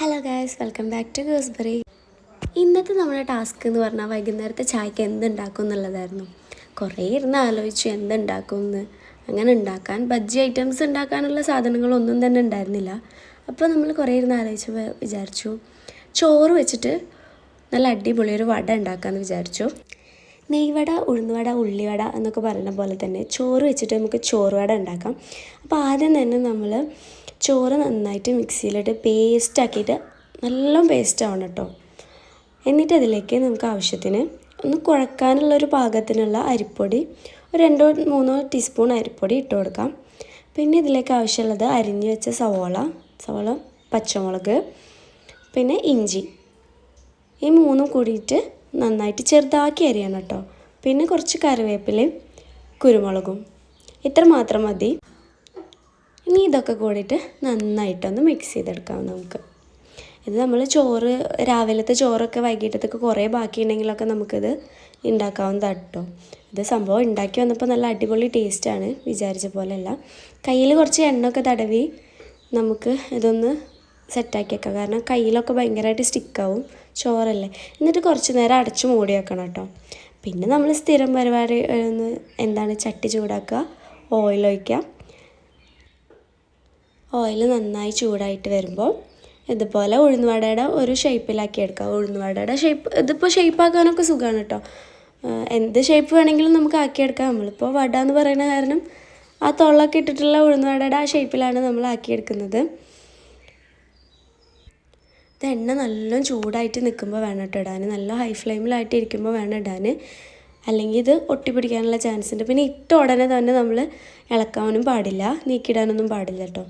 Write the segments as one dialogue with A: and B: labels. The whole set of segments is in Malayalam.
A: Hello guys welcome back to ഗേഴ്സ്ബറി ഇന്നത്തെ നമ്മുടെ ടാസ്ക് എന്ന് പറഞ്ഞാൽ വൈകുന്നേരത്തെ ചായക്ക് എന്തുണ്ടാക്കും എന്നുള്ളതായിരുന്നു. കുറേ ഇരുന്ന് ആലോചിച്ചു എന്തുണ്ടാക്കും എന്ന്. അങ്ങനെ ഉണ്ടാക്കാൻ ബജ്ജി ഐറ്റംസ് ഉണ്ടാക്കാനുള്ള സാധനങ്ങളൊന്നും തന്നെ ഉണ്ടായിരുന്നില്ല. അപ്പോൾ നമ്മൾ കുറേ ഇരുന്ന് ആലോചിച്ച് വിചാരിച്ചു. ചോറ് വെച്ചിട്ട് നല്ല അടിപൊളി ഒരു വട ഉണ്ടാക്കാമെന്ന് വിചാരിച്ചു. നെയ്വട ഉഴുന്നുവട ഉള്ളിവട എന്നൊക്കെ പറയുന്ന പോലെ തന്നെ ചോറ് വെച്ചിട്ട് നമുക്ക് ചോറുവട ഉണ്ടാക്കാം. അപ്പോൾ ആദ്യം തന്നെ നമ്മൾ ചോറ് നന്നായിട്ട് മിക്സിയിലിട്ട് പേസ്റ്റ് ആക്കിയിട്ട് നല്ല പേസ്റ്റ് ആവണം കേട്ടോ. എന്നിട്ട് അതിലേക്ക് നമുക്ക് ആവശ്യത്തിന് ഒന്ന് കുഴക്കാനുള്ളൊരു പാകത്തിനുള്ള അരിപ്പൊടി ഒരു രണ്ടോ മൂന്നോ ടീസ്പൂൺ അരിപ്പൊടി ഇട്ട് കൊടുക്കാം. പിന്നെ ഇതിലേക്ക് ആവശ്യമുള്ളത് അരിഞ്ഞ് വെച്ച സവോള സവോള പച്ചമുളക് പിന്നെ ഇഞ്ചി. ഈ മൂന്നും കൂടിയിട്ട് നന്നായിട്ട് ചെറുതാക്കി അരിയണം കേട്ടോ പിന്നെ കുറച്ച് കറിവേപ്പിലയും കുരുമുളകും. ഇത്ര മാത്രം മതി. ഇനി ഇതൊക്കെ കൂടിയിട്ട് നന്നായിട്ടൊന്ന് മിക്സ് ചെയ്തെടുക്കാം നമുക്ക്. ഇത് നമ്മൾ ചോറ് രാവിലത്തെ ചോറൊക്കെ വൈകിട്ടത്തൊക്കെ കുറേ ബാക്കിയുണ്ടെങ്കിലൊക്കെ നമുക്കിത് ഉണ്ടാക്കാവുന്നതാണ് കേട്ടോ ഇത് സംഭവം ഉണ്ടാക്കി വന്നപ്പോൾ നല്ല അടിപൊളി ടേസ്റ്റാണ് വിചാരിച്ച പോലെയല്ല. കയ്യിൽ കുറച്ച് എണ്ണയൊക്കെ തടവി നമുക്ക് ഇതൊന്ന് സെറ്റാക്കിയേക്കാം കാരണം കയ്യിലൊക്കെ ഭയങ്കരമായിട്ട് സ്റ്റിക്കാവും ചോറല്ലേ? എന്നിട്ട് കുറച്ച് നേരം അടച്ചു മൂടി വെക്കണം കേട്ടോ. പിന്നെ നമ്മൾ സ്ഥിരം പരിപാടി എന്താണ് ചട്ടി ചൂടാക്കുക ഓയിൽ ഒഴിക്കുക. ഓയിൽ നന്നായി ചൂടായിട്ട് വരുമ്പോൾ ഇതുപോലെ ഉഴുന്നുവടയുടെ ഒരു ഷേപ്പിലാക്കി എടുക്കുക. ഉഴുന്നുവടയുടെ ഷേപ്പ് ഇതിപ്പോൾ ഷേപ്പാക്കാനൊക്കെ സുഖമാണ് കേട്ടോ. എന്ത് ഷേപ്പ് വേണമെങ്കിലും നമുക്ക് ആക്കിയെടുക്കാം നമ്മളിപ്പോൾ വട എന്ന് പറയുന്ന കാരണം ആ തൊള്ളൊക്കെ ഇട്ടിട്ടുള്ള ഉഴുന്നുവടയുടെ ആ ഷേപ്പിലാണ് നമ്മൾ ആക്കിയെടുക്കുന്നത് ഇത് എണ്ണ നല്ല ചൂടായിട്ട് നിൽക്കുമ്പോൾ വേണം കേട്ടോ ഇടാൻ നല്ല ഹൈ ഫ്ലെയിമിലായിട്ട് ഇരിക്കുമ്പോൾ വേണം ഇടാൻ അല്ലെങ്കിൽ ഇത് ഒട്ടിപ്പിടിക്കാനുള്ള ചാൻസ് ഉണ്ട്. പിന്നെ ഇട്ട ഉടനെ തന്നെ നമ്മൾ ഇളക്കാനും പാടില്ല. നീക്കിയിടാനൊന്നും പാടില്ല കേട്ടോ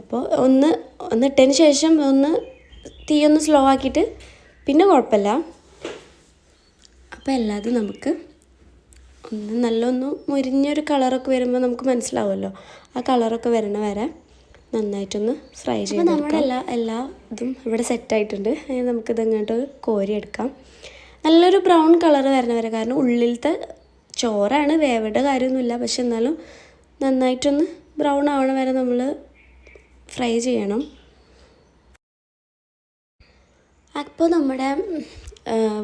A: അപ്പോൾ ഒന്ന് ഒന്ന് ഇട്ടതിന് ശേഷം ഒന്ന് തീ ഒന്ന് സ്ലോ ആക്കിയിട്ട് പിന്നെ കുഴപ്പമില്ല അപ്പോൾ എല്ലാതും നമുക്ക് ഒന്ന് നല്ലൊന്ന് മുരിഞ്ഞൊരു കളറൊക്കെ വരുമ്പോൾ നമുക്ക് മനസ്സിലാവുമല്ലോ. ആ കളറൊക്കെ വരണ വരെ നന്നായിട്ടൊന്ന് ഫ്രൈ ചെയ്ത് നമ്മുടെ എല്ലാ എല്ലാ ഇതും ഇവിടെ സെറ്റായിട്ടുണ്ട് നമുക്കിത് ഇങ്ങോട്ട് കോരിയെടുക്കാം നല്ലൊരു ബ്രൗൺ കളർ വരണ വരെ കാരണം ഉള്ളിലത്തെ ചോറാണ് വേവേണ്ട കാര്യമൊന്നുമില്ല. പക്ഷെ എന്നാലും നന്നായിട്ടൊന്ന് ബ്രൗൺ ആവണ വരെ നമ്മൾ ഫ്രൈ ചെയ്യണം. അപ്പോൾ നമ്മുടെ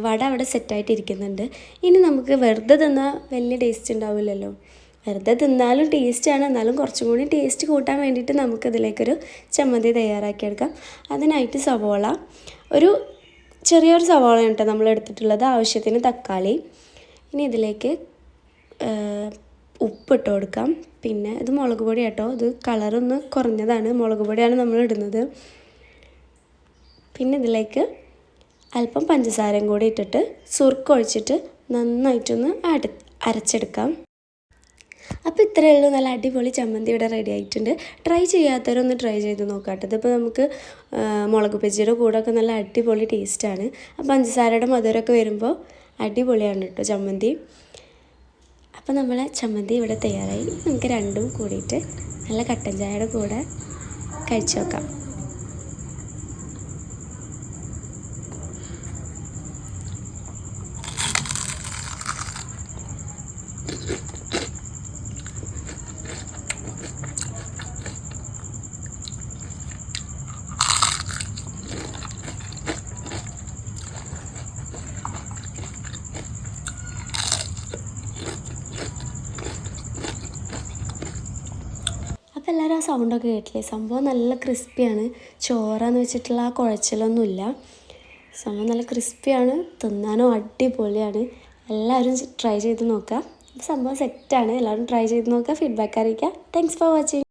A: വട അവിടെ സെറ്റായിട്ടിരിക്കുന്നുണ്ട് ഇനി നമുക്ക് വെറുതെ തന്നാൽ വലിയ ടേസ്റ്റ് ഉണ്ടാവില്ലല്ലോ. വെറുതെ തിന്നാലും ടേസ്റ്റാണ് എന്നാലും കുറച്ചും കൂടി ടേസ്റ്റ് കൂട്ടാൻ വേണ്ടിയിട്ട് നമുക്കിതിലേക്കൊരു ചമ്മന്തി തയ്യാറാക്കിയെടുക്കാം. അതിനായിട്ട് സവോള ഒരു ചെറിയൊരു സവോള കേട്ടോ നമ്മൾ എടുത്തിട്ടുള്ളത്. ആവശ്യത്തിന് തക്കാളി. ഇനി ഇതിലേക്ക് ഉപ്പിട്ട് കൊടുക്കാം. പിന്നെ ഇത് മുളക് പൊടി കേട്ടോ. ഇത് കളറൊന്ന് കുറഞ്ഞതാണ്. മുളക് പൊടിയാണ് നമ്മൾ ഇടുന്നത്. പിന്നെ ഇതിലേക്ക് അല്പം പഞ്ചസാരയും കൂടി ഇട്ടിട്ട് സുർക്കൊഴിച്ചിട്ട് നന്നായിട്ടൊന്ന് അട അരച്ചെടുക്കാം. അപ്പോൾ ഇത്രയേ ഉള്ളൂ. നല്ല അടിപൊളി ചമ്മന്തി ഇവിടെ റെഡി ആയിട്ടുണ്ട്. ട്രൈ ചെയ്യാത്തവരൊന്ന് ട്രൈ ചെയ്ത് നോക്കാട്ടെ. ഇതിപ്പോൾ നമുക്ക് മുളക് ബജിയുടെ കൂടെ ഒക്കെ നല്ല അടിപൊളി ടേസ്റ്റാണ് അപ്പോൾ പഞ്ചസാരയുടെ മധുരമൊക്കെ വരുമ്പോൾ അടിപൊളിയാണ് കേട്ടോ ചമ്മന്തി. അപ്പോൾ നമ്മൾ ചമ്മന്തി ഇവിടെ തയ്യാറായി. നമുക്ക് രണ്ടും കൂടിയിട്ട് നല്ല കട്ടൻ ചായയുടെ കൂടെ കഴിച്ചു നോക്കാം അപ്പോൾ എല്ലാവരും ആ സൗണ്ടൊക്കെ കേട്ടില്ലേ? സംഭവം നല്ല ക്രിസ്പിയാണ് ചോറാന്ന് വെച്ചിട്ടുള്ള ആ കുഴച്ചിലൊന്നുമില്ല. സംഭവം നല്ല ക്രിസ്പിയാണ് തിന്നാനും അടിപൊളിയാണ്. എല്ലാവരും ട്രൈ ചെയ്ത് നോക്കുക. സംഭവം സെറ്റാണ് എല്ലാവരും ട്രൈ ചെയ്ത് നോക്കുക. ഫീഡ്ബാക്ക് അറിയിക്കുക. Thanks for watching